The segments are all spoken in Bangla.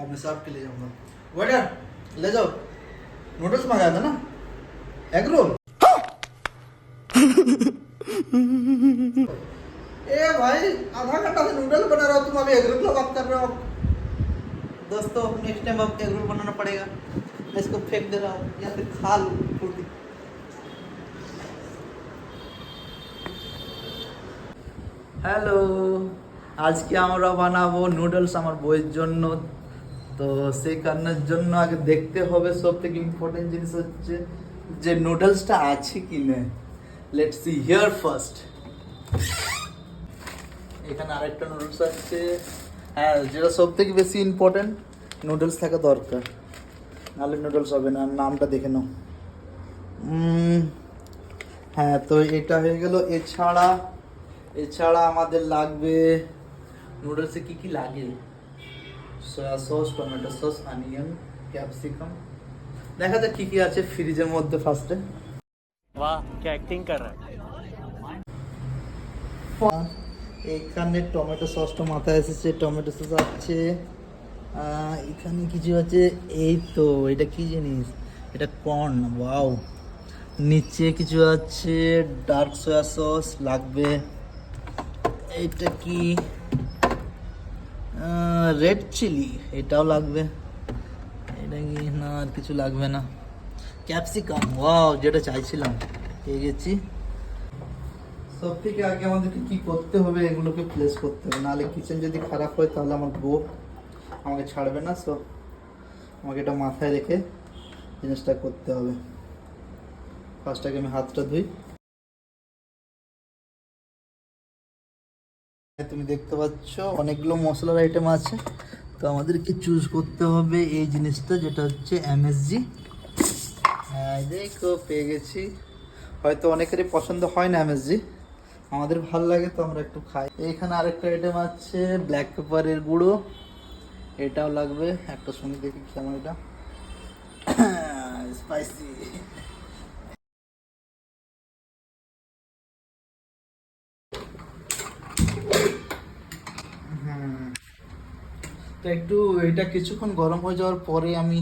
अब मैं सबके लिए जाऊंगा वेटर ले जाओ नूडल्स मंगाया था ना एग रोल ए भाई आधा घंटा से नूडल बना रहा हो तुम अभी एग रोल की बात कर रहे हो दोस्तों नेक्स्ट टाइम अब एग रोल बनाना पड़ेगा मैं इसको फेंक दे रहा हूँ या फिर खा लूँ फुर्ती হ্যালো আজকে আমরা বানাবো নুডলস আমার বইয়ের জন্য তো সেই কারণের জন্য আগে দেখতে হবে সব থেকে ইম্পর্টেন্ট জিনিস হচ্ছে যে নুডলসটা আছে কি না লেটস সি হিয়ার ফার্স্ট এখানে আরেকটা নুডলস আছে। হ্যাঁ যেটা সব থেকে বেশি ইম্পর্টেন্ট নুডলস থাকা দরকার। নাহলে নুডলস হবে না। নামটা দেখে নাও। হ্যাঁ তো এটা হয়ে গেল। এছাড়া এছাড়া আমাদের লাগবে নুডলসে কি কি লাগে? Soya sauce tomato sauce onion capsicum দেখা যাক কি কি আছে ফ্রিজের মধ্যে ফার্স্টে বাহ কি অ্যাক্টিং কর রহা এখানে টমেটো সসটা মাথায় এসেছে টমেটো সস আছে। এখানে কিছু আছে এই তো এটা কি জিনিস? এটা কর্ন ওয়াও নিচে কিছু আছে ডার্ক সয়া সস লাগবে। এটা কি? রেড চিলি এটাও লাগবে। এটা কি? না, আর কিছু লাগবে না। ক্যাপসিকাম ওয়াও যেটা চাইছিলাম, পেয়ে গেছি। সব থেকে আগে আমাদেরকে কি করতে হবে, এগুলোকে প্লেস করতে হবে। নাহলে কিচেন যদি খারাপ হয়, তাহলে আমার বউ আমাকে ছাড়বে না সো আমাকে এটা মাথায় রেখে জিনিসটা করতে হবে। ফার্স্ট আগে আমি হাতটা ধুই। তুমি দেখতে পাচ্ছ, অনেকগুলো মশলার আইটেম আছে। তো আমাদেরকে চুজ করতে হবে এই জিনিসটা, যেটা হচ্ছে এমএসজি দেখো, পেয়ে গেছি। হয়তো অনেকেরই পছন্দ হয় না এমএসজি আমাদের ভালো লাগে, তো আমরা একটু খাই। এইখানে আরেকটা আইটেম আছে ব্ল্যাক পেপারের গুঁড়ো। এটাও লাগবে, একটা শুনে দেখি কেমন এটা। স্পাইসি তো একটু এটা কিছুক্ষণ গরম হয়ে যাওয়ার পরে আমি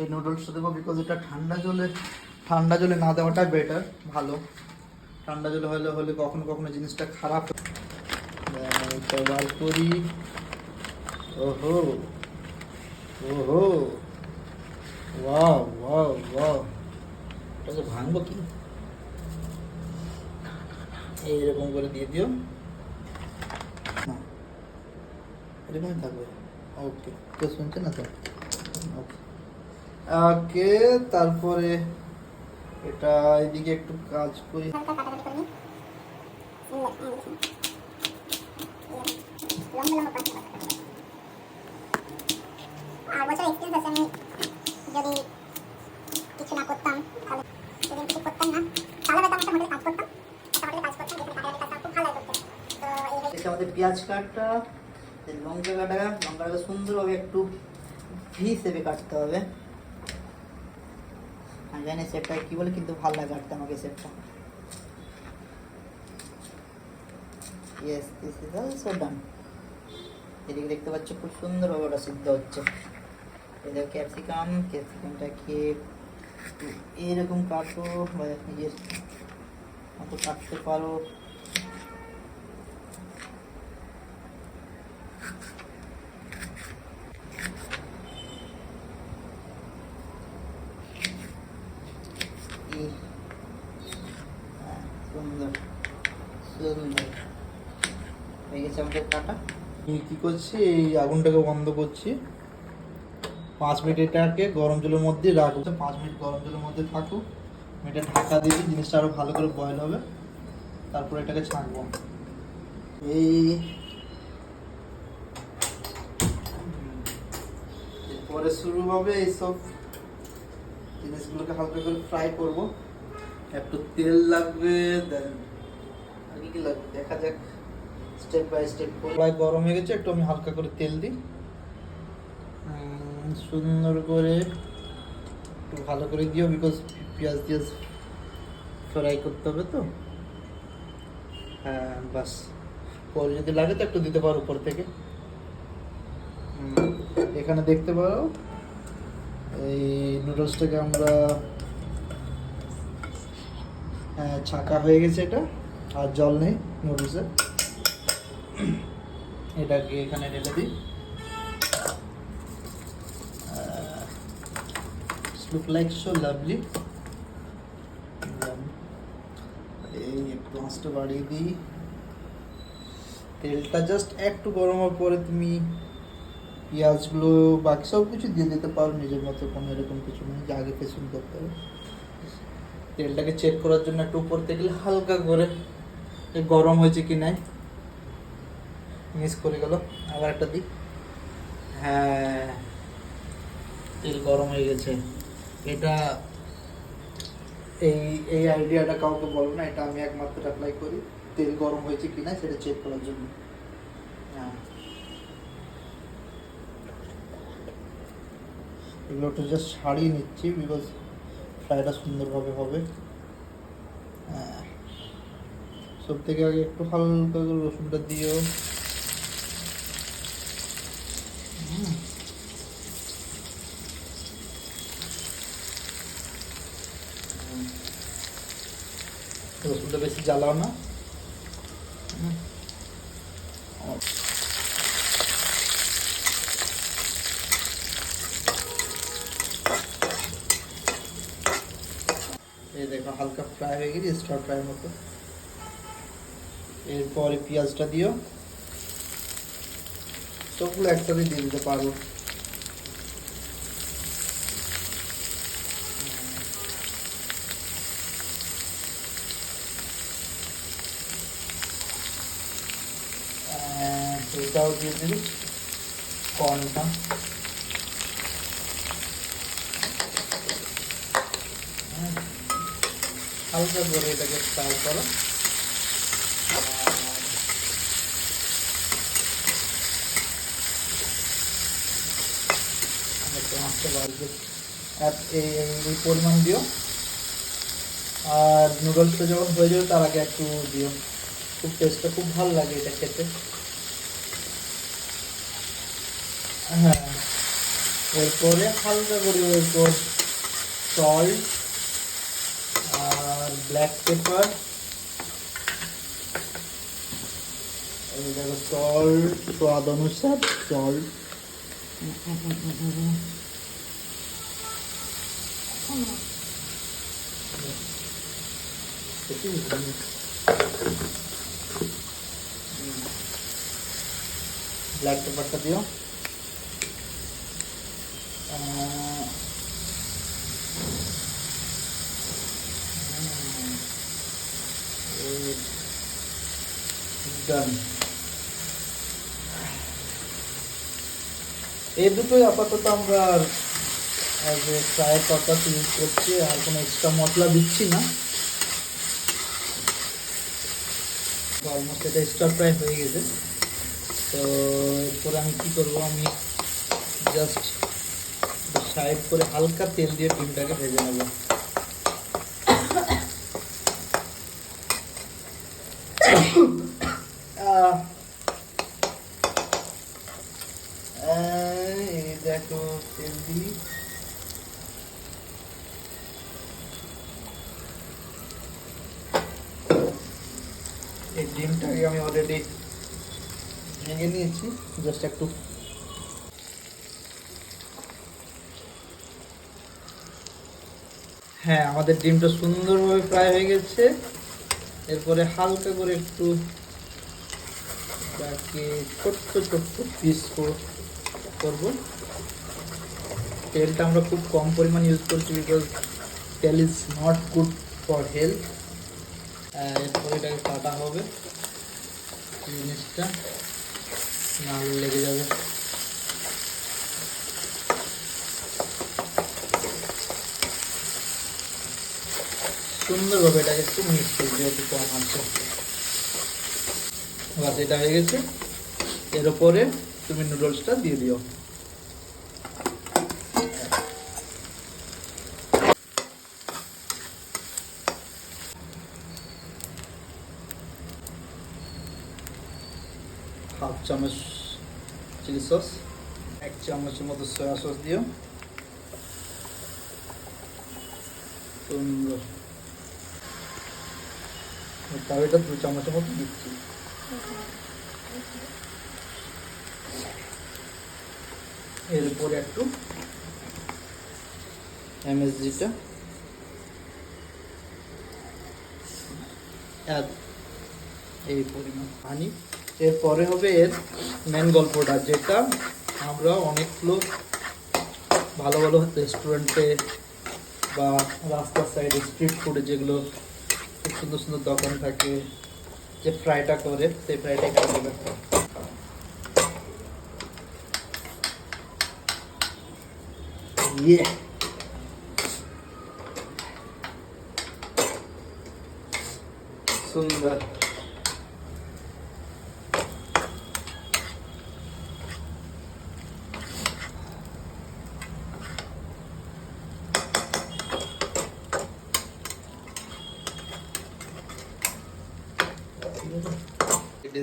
এই নুডলসটা দেবো বিকজ এটা ঠান্ডা জলে ঠান্ডা জলে না দেওয়াটা বেটার ভালো। ঠান্ডা জলে হলে হলে কখনো কখনো জিনিসটা খারাপ করি। ওহো ওহো, ওয়াও ওয়াও ভাঙবো কি? এইরকম করে দিয়ে দিও। এরকমই থাকবে। ওকে কেউ শুনছে না তো? ওকে ওকে তারপরে এটা এদিকে একটু কাজ করি। আর বছর এক্সপিরিয়েন্স আছে আমি যদি কিছু না করতাম তাহলে যদি কিছু করতাম না। তাহলে হয়তো একটা হোটেলে কাজ করতাম একটা হোটেলে কাজ করতাম যেখানে কাটাকাটি কাজটা খুব ভালো লাগে তো এই আমাদের পেঁয়াজ কাটটা। এই লঙ্কা কাটা লঙ্কাটাকে সুন্দরভাবে একটু ভি হিসেবে কাটতে হবে। আমি জানি সেটটা কি বলে, কিন্তু ভালো লাগে কাটতে আমাকে সেটটা। Yes this is also done এদিকে দেখতে পাচ্ছ, খুব সুন্দরভাবে ওটা সিদ্ধ হচ্ছে। এটা ক্যাপসিকাম ক্যাপসিকামটাকে একটু এরকম কাটো বা নিজের মতো কাটতে পারো। হ্যাঁ, সুন্দর সুন্দর হয়ে গেছে আমাদের কাটা কী করছি? এই আগুনটাকে বন্ধ করছি। পাঁচ মিনিট এটাকে গরম জলের মধ্যে রাখব। পাঁচ মিনিট গরম জলের মধ্যে থাকুক। এটা ঢাকা দিয়ে জিনিসটা আরও ভালো করে বয়েল হবে। তারপর এটাকে ছাঁকবো। এই এরপরে শুরু হবে এইসব জিনিসগুলোকে হালকা করে ফ্রাই করব। একটু তেল লাগবে দেন আর কি লাগবে? দেখা যাক স্টেপ বাই স্টেপ প্রায় গরম হয়ে গেছে, একটু আমি হালকা করে তেল দিই। সুন্দর করে একটু ভালো করে দিও বিকজ পেঁয়াজ টিয়াজ ফ্রাই করতে হবে তো। হ্যাঁ বাস। পরে যদি লাগে তো একটু দিতে পারো উপর থেকে। এখানে দেখতে পারো। এই নুডলসটাকে আমরা হ্যাঁ ছাকা হয়ে গেছে এটা, আর জল নেই নুডলসে এটাকে এখানে ঢেলে দিই। লুক লাইক সো লাভলি এই একটু আঁচটা বাড়িয়ে দিই। তেলটা জাস্ট একটু গরম হওয়ার পরে তুমি পেঁয়াজগুলো বাকি সব কিছু দিয়ে দিতে পারো, নিজের মতো কোনো এরকম কিছু নেই যে আগে পেছন করতে হবে। তেলটাকে চেক করার জন্য একটু উপর থেকে হালকা করে গরম হয়েছে কি নাই। মিস করে গেল। আবার একটা দিক হ্যাঁ তেল গরম হয়ে গেছে। এটা এই এই আইডিয়াটা কাউকে বলো না, এটা আমি একমাত্র অ্যাপ্লাই করি। তেল গরম হয়েছে কি কিনা সেটা চেক করার জন্য। হ্যাঁ। এগুলো একটু জাস্ট ছাড়িয়ে নিচ্ছি বিকজ ফ্রাইটা সুন্দরভাবে হবে। হ্যাঁ। সব থেকে আগে একটু হালকা করে রসুনটা দিও। রসুনটা বেশি জ্বালাও না। দেখো হালকা ফ্রাই হয়ে গেছে স্টার ফ্রাই মতো। এরপরে পেঁয়াজটা দিও। সবগুলো একসাথে দিয়ে দিতে পারব। আহ, এটাও দিয়ে দিবি। কর্নটা হালকা করে এটাকে ফ্রাই করো। এই পরিমাণ দিও। আর নুডলসটা যখন হয়ে যাবে, তার আগে একটু দিও। খুব টেস্টটা খুব ভালো লাগে এটা খেতে। হ্যাঁ। এরপরে হালকা করে এরপর সল্ট আর ব্ল্যাক পেপার এই দেখো সল্ট স্বাদ অনুসার সল্ট ব্ল্যাক পেপারটা আহ, ডান এই দুটোই আপাতত আমরা অ্যাজ পারপাস ইউজ করছি আর কোনো এক্সট্রা মশলা দিচ্ছি না। অলমোস্ট এটা স্টার ফ্রাই হয়ে গেছে। তো এরপরে আমি কী করব আমি জাস্ট সাইড করে হালকা তেল দিয়ে ডিমটাকে ভেজে নেব আহ, এই দেখো তেল দিই এই ডিমটাকে আমি অলরেডি ভেঙে নিয়েছি জাস্ট একটু। হ্যাঁ আমাদের ডিমটা সুন্দরভাবে ফ্রাই হয়ে গেছে। এরপরে হালকা করে একটু তাকে ছোট্ট ছোট্ট পিস করব। তেলটা আমরা খুব কম পরিমাণ ইউজ করছি because tel is not good for health এরপরে এটাকে কাটা হবে। জিনিসটা। না হলে লেগে যাবে। সুন্দরভাবে এটাকে একটু মিক্স করে যেহেতু কম আছে। বাস এটা হয়ে গেছে, এর উপরে তুমি নুডলসটা দিয়ে দিও। চামচ চিলি সস, এক চামচের মতো সয়া সস দিও। সুন্দর। তাও এটা দু চামচের মতো দিচ্ছি। এরপরে একটু এমএসজিটা এই পরিমাণ পানি এরপরে হবে এর মেন গল্পটা, যেটা আমরা অনেকগুলো ভালো ভালো রেস্টুরেন্টে বা রাস্তার সাইডে স্ট্রিট ফুডে যেগুলো খুব সুন্দর সুন্দর দোকান থাকে, যে ফ্রাইটা করে, সেই ফ্রাইটা এখানে দেবে ইয়ে সুন্দর।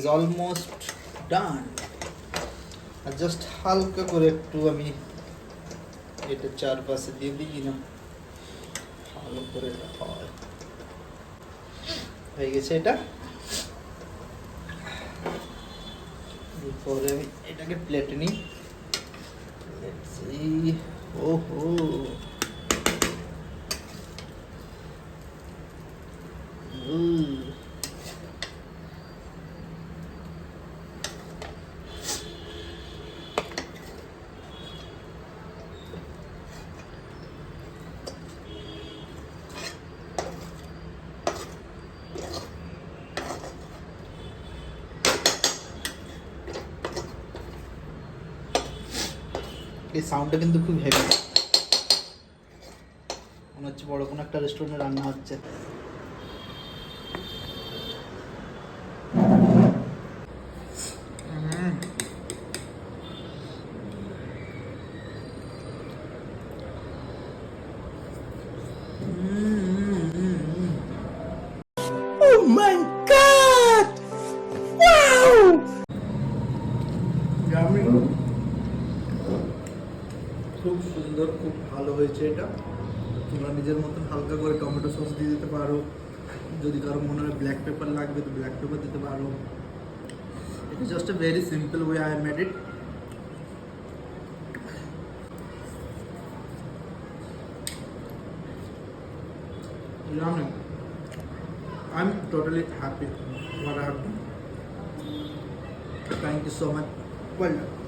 ইজ অলমোস্ট ডান আর জাস্ট হালকা করে একটু আমি এটা চারপাশে দিয়ে না। ভালো করে এটা হয়। হয়ে গেছে এটা। এরপরে আমি এটাকে প্লেটে নিই। Let's see. ওহো। এই সাউন্ডটা কিন্তু খুব হেভি মনে হচ্ছে বড় কোনো একটা রেস্টুরেন্টে রান্না হচ্ছে। ভালো হয়েছে এটা তোমরা নিজের মতন হালকা করে টমেটো সস দিয়ে দিতে পারো যদি কারও মনে হয় ব্ল্যাক পেপার লাগবে, তো ব্ল্যাক পেপার দিতে পারো এটা just a very simple way I made it Yummy. I'm totally happy what I have done. Thank you so much. Well done.